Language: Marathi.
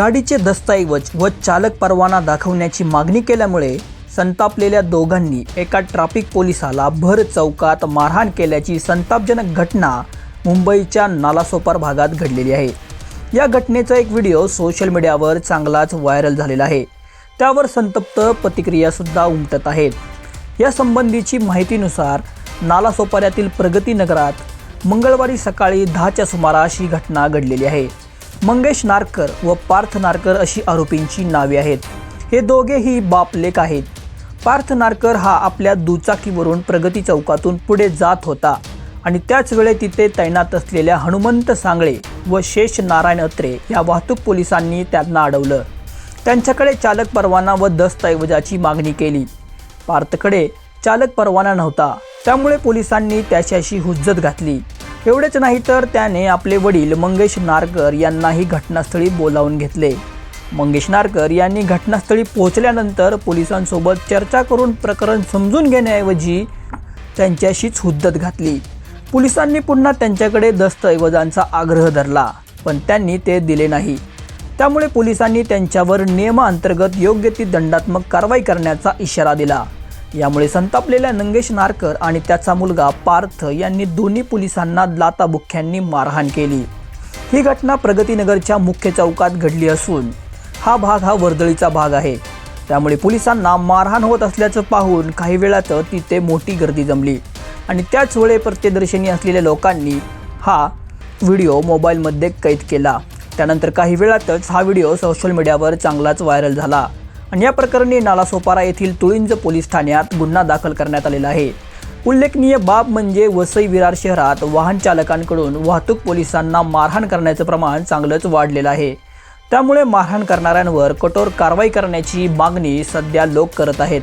गाडीचे दस्तऐवज व चालक परवाना दाखवण्याची मागणी केल्यामुळे संतापलेल्या दोघांनी एका ट्रॅफिक पोलिसाला भर चौकात मारहाण केल्याची संतापजनक घटना मुंबईच्या नालासोपार भागात घडलेली आहे. या घटनेचा एक व्हिडिओ सोशल मीडियावर चांगलाच व्हायरल झालेला आहे. त्यावर संतप्त प्रतिक्रियासुद्धा उमटत आहेत. या संबंधीची माहितीनुसार नालासोपाऱ्यातील प्रगतीनगरात मंगळवारी सकाळी दहाच्या सुमारास ही घटना घडलेली आहे. मंगेश नारकर व पार्थ नारकर अशी आरोपींची नावे आहेत. हे दोघेही बापलेक आहेत. पार्थ नारकर हा आपल्या दुचाकीवरून प्रगती चौकातून पुढे जात होता आणि त्याच वेळे तिथे तैनात असलेल्या हनुमंत सांगळे व शेष नारायण अत्रे या वाहतूक पोलिसांनी त्यांना अडवलं. त्यांच्याकडे चालक परवाना व दस्तऐवजाची मागणी केली. पार्थकडे चालक परवाना नव्हता. त्यामुळे पोलिसांनी त्याच्याशी हुज्जत घातली. एवढेच नाही तर त्याने आपले वडील मंगेश नारकर यांनाही घटनास्थळी बोलावून घेतले. मंगेश नारकर यांनी घटनास्थळी पोहोचल्यानंतर पोलिसांसोबत चर्चा करून प्रकरण समजून घेण्याऐवजी त्यांच्याशीच हुद्दत घातली. पोलिसांनी पुन्हा त्यांच्याकडे दस्तऐवजांचा आग्रह धरला पण त्यांनी ते दिले नाही. त्यामुळे पोलिसांनी त्यांच्यावर नियमाअंतर्गत योग्य ती दंडात्मक कारवाई करण्याचा इशारा दिला. यामुळे संतापलेल्या नंगेश नारकर आणि त्याचा मुलगा पार्थ यांनी दोन्ही पोलिसांना लाताबुक्क्यांनी मारहाण केली. ही घटना प्रगतीनगरच्या मुख्य चौकात घडली असून हा भाग हा वर्दळीचा भाग आहे. त्यामुळे पोलिसांना मारहाण होत असल्याचं पाहून काही वेळात तिथे मोठी गर्दी जमली. आणि त्याच वेळे प्रत्यदर्शनी असलेल्या लोकांनी हा व्हिडिओ मोबाईलमध्ये कैद केला. त्यानंतर काही वेळातच हा व्हिडिओ सोशल मीडियावर चांगलाच व्हायरल झाला. आणि या प्रकरणी नालासोपारा येथील तुळिंज पोलीस ठाण्यात गुन्हा दाखल करण्यात आलेला आहे. उल्लेखनीय बाब म्हणजे वसई विरार शहरात वाहन चालकांकडून वाहतूक पोलिसांना मारहाण करण्याचं प्रमाण चांगलंच वाढलेलं आहे. त्यामुळे मारहाण करणाऱ्यांवर कठोर कारवाई करण्याची मागणी सध्या लोक करत आहेत.